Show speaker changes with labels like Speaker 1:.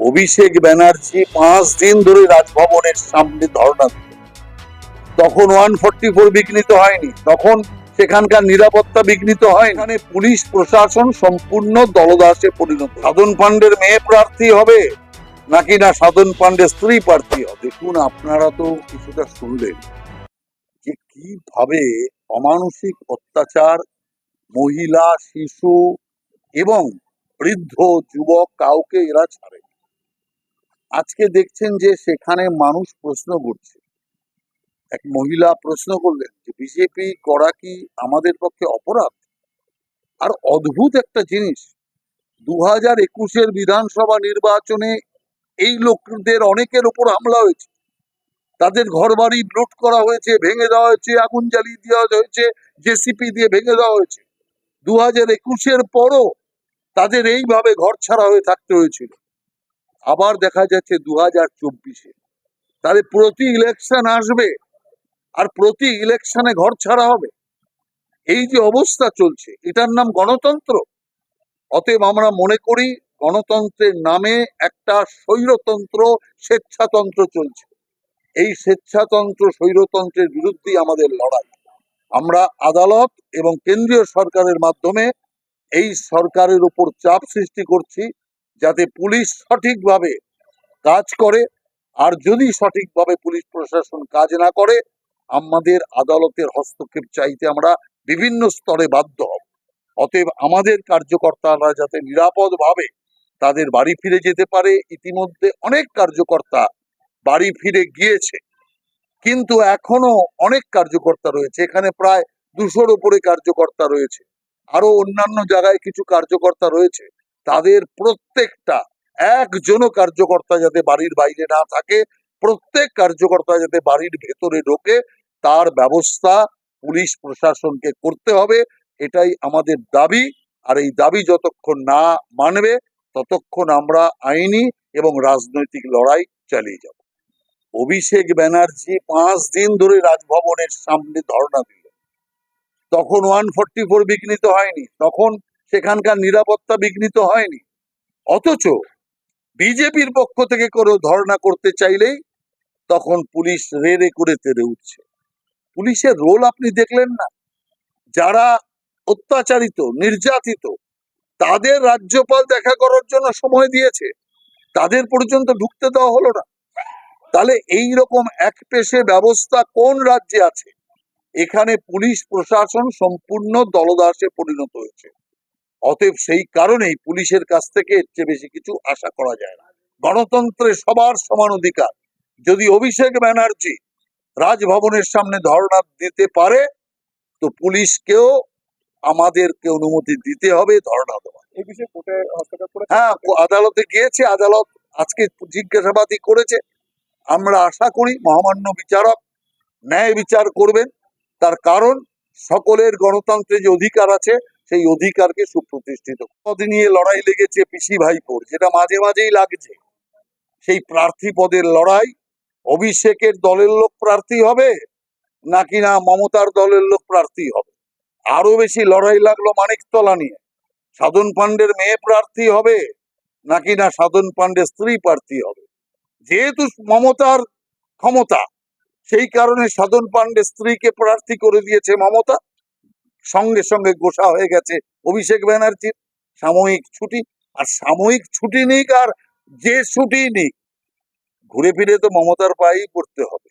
Speaker 1: অভিষেক ব্যানার্জি পাঁচ দিন ধরে রাজভবনের সামনে ধর্ণা তখন ওয়ান ফোরটি ফোর বিঘ্নিত হয়নি, তখন সেখানকার নিরাপত্তা বিঘ্নিত হয় এখানে পুলিশ প্রশাসন সম্পূর্ণ দলদাসে পরিণত। সাধন পাণ্ডের মেয়ে প্রার্থী হবে নাকি না সাধন পাণ্ডের স্ত্রী প্রার্থী হবে? দেখুন, আপনারা তো কিছুটা শুনলেন যে কীভাবে অমানসিক অত্যাচার, মহিলা, শিশু এবং বৃদ্ধ, যুবক কাউকে এরা ছাড়ে। আজকে দেখছেন যে সেখানে মানুষ প্রশ্ন করছে। এক মহিলা প্রশ্ন করলেন যে, বিজেপি করা কি আমাদের পক্ষে অপরাধ? আর অদ্ভুত একটা জিনিস দু হাজার একুশের বিধানসভা নির্বাচনে এই লোকদের অনেকের উপর হামলা হয়েছে। তাদের ঘর বাড়ি লুট করা হয়েছে, ভেঙে দেওয়া হয়েছে, আগুন জ্বালিয়ে দেওয়া হয়েছে, জেসিপি দিয়ে ভেঙে দেওয়া হয়েছে। দু হাজার একুশের পরও তাদের এইভাবে ঘর ছাড়া হয়ে থাকতে হয়েছিল। আবার দেখা যাচ্ছে দু হাজার চব্বিশে। তাহলে প্রতি ইলেকশন আসবে আর প্রতি ইলেকশনে ঘর ছাড়া হবে। এই যে অবস্থা চলছে, এটার নাম গণতন্ত্র। অতএব আমরা মনে করি গণতন্ত্রের নামে একটা স্বৈরতন্ত্র, স্বেচ্ছাতন্ত্র চলছে। এই স্বেচ্ছাতন্ত্র, স্বৈরতন্ত্রের বিরুদ্ধেই আমাদের লড়াই। আমরা আদালত এবং কেন্দ্রীয় সরকারের মাধ্যমে এই সরকারের উপর চাপ সৃষ্টি করছি। যাতে পুলিশ সঠিকভাবে কাজ করে, আর যদি সঠিকভাবে পুলিশ প্রশাসন কাজ না করে, আমাদের আদালতের হস্তক্ষেপ চাইতে আমরা বিভিন্ন স্তরে বাধ্য হব। অতএব আমাদের কার্যকর্তারা যাতে নিরাপদভাবে তাদের বাড়ি ফিরে যেতে পারে, ইতিমধ্যে অনেক কার্যকর্তা বাড়ি ফিরে গিয়েছে। কিন্তু এখনও অনেক কার্যকর্তা রয়েছে, এখানে প্রায় দুশোর উপরে কার্যকর্তা রয়েছে। আরও অন্যান্য জায়গায় কিছু কার্যকর্তা রয়েছে। তাদের প্রত্যেকটা, একজনও কার্যকর্তা যাতে বাড়ির বাইরে না থাকে, প্রত্যেক কার্যকর্তা যাতে বাড়ির ভেতরে ঢোকে, তার ব্যবস্থা পুলিশ প্রশাসনকে করতে হবে, এটাই আমাদের দাবি। আর এই দাবি যতক্ষণ না মানবে, ততক্ষণ আমরা আইনি এবং রাজনৈতিক লড়াই চালিয়ে যাব। অভিষেক ব্যানার্জি পাঁচ দিন ধরে রাজভবনের সামনে ধর্ণা দিল তখন ওয়ান ফোর বিঘ্নিত হয়নি, তখন সেখানকার নিরাপত্তা বিঘ্নিত হয়নি। অথচ বিজেপির পক্ষ থেকে কোনো ধর্ণা করতে চাইলেই তখন পুলিশ রে রে করে তেড়ে উঠছে। পুলিশের রোল আপনি দেখলেন না? যারা অত্যাচারিত, নির্যাতিত, তাদের রাজ্যপাল দেখা করার জন্য সময় দিয়েছে, তাদের পর্যন্ত ঢুকতে দেওয়া হলো না। তাহলে এই রকম এক পেশে ব্যবস্থা কোন রাজ্যে আছে? এখানে পুলিশ প্রশাসন সম্পূর্ণ দলদাসে পরিণত হয়েছে। অতএব সেই কারণেই পুলিশের কাছ থেকে এর চেয়ে বেশি কিছু আশা করা যায় না। গণতন্ত্রে সবার সমান অধিকার। যদি অভিষেক ব্যানার্জি রাজভবনের সামনে ধর্ণা দিতে পারে তো পুলিশকেও আমাদেরকে অনুমতি দিতে হবে ধর্ণা দেওয়া হ্যাঁ আদালতে গিয়েছে আদালত আজকে জিজ্ঞাসাবাদই করেছে। আমরা আশা করি মহামান্য বিচারক ন্যায় বিচার করবেন। তার কারণ সকলের গণতন্ত্রে যে অধিকার আছে সেই অধিকারকে সুপ্রতিষ্ঠিত পদ নিয়ে লড়াই লেগেছে পিসি ভাইপোর, যেটা মাঝে মাঝেই লাগছে। সেই প্রার্থী পদের লড়াই, অভিষেকের দলের লোক প্রার্থী হবে, নাকি না মমতার দলের লোক প্রার্থী হবে? আরও বেশি লড়াই লাগল মানিকতলা নিয়ে। সাধন পাণ্ডের মেয়ে প্রার্থী হবে, নাকি না সাধন পাণ্ডের স্ত্রী প্রার্থী হবে? যেহেতু মমতার ক্ষমতা, সেই কারণে সাধন পাণ্ডের স্ত্রীকে প্রার্থী করে দিয়েছে মমতা। সঙ্গে সঙ্গে গোসা হয়ে গেছে অভিষেক ব্যানার্জির। সাময়িক ছুটি, আর সাময়িক ছুটি নিক আর যে ছুটি নিক, ঘুরে ফিরে তো মমতার পায়েই পড়তে হবে।